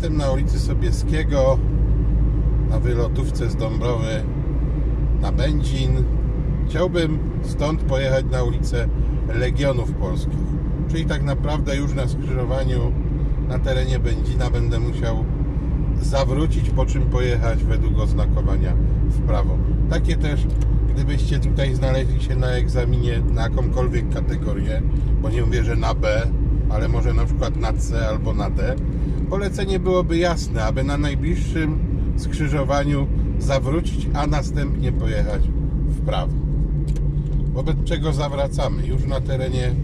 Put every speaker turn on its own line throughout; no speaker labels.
Jestem na ulicy Sobieskiego, na wylotówce z Dąbrowy na Będzin. Chciałbym stąd pojechać na ulicę Legionów Polskich. Czyli tak naprawdę już na skrzyżowaniu na terenie Będzina będę musiał zawrócić, po czym pojechać według oznakowania w prawo. Takie też, gdybyście tutaj znaleźli się na egzaminie na jakąkolwiek kategorię, bo nie mówię, że na B, ale może na przykład na C albo na D, polecenie byłoby jasne, aby na najbliższym skrzyżowaniu zawrócić, a następnie pojechać w prawo. Wobec czego zawracamy już na terenie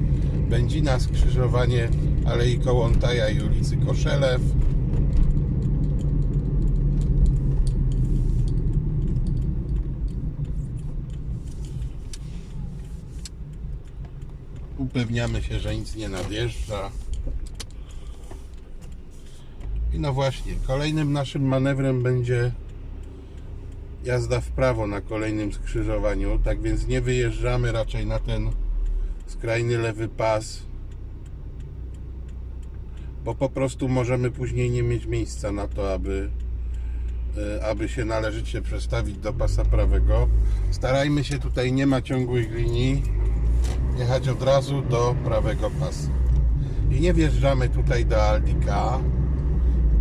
Będzina skrzyżowanie Alei Kołątaja i ulicy Koszelew. Upewniamy się, że nic nie nadjeżdża. I no właśnie, kolejnym naszym manewrem będzie jazda w prawo na kolejnym skrzyżowaniu. Tak więc nie wyjeżdżamy raczej na ten skrajny lewy pas, bo po prostu możemy później nie mieć miejsca na to, aby, e, aby się należycie przestawić do pasa prawego. Starajmy się tutaj, nie ma ciągłych linii, jechać od razu do prawego pasa. I nie wjeżdżamy tutaj do Aldika,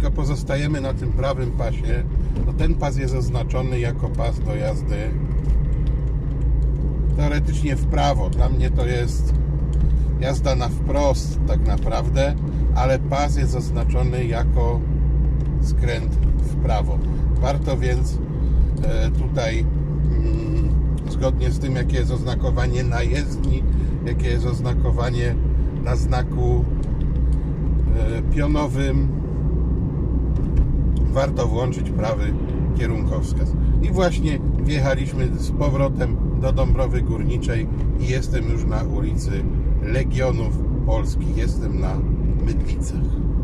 tylko pozostajemy na tym prawym pasie. No ten pas jest oznaczony jako pas do jazdy teoretycznie w prawo. Dla mnie to jest jazda na wprost tak naprawdę, ale pas jest oznaczony jako skręt w prawo. Warto więc e, tutaj mm, zgodnie z tym jakie jest oznakowanie na jezdni, jakie jest oznakowanie na znaku e, pionowym warto włączyć prawy kierunkowskaz. I właśnie wjechaliśmy z powrotem do Dąbrowy Górniczej i jestem już na ulicy Legionów Polskich. Jestem na Mydlicach.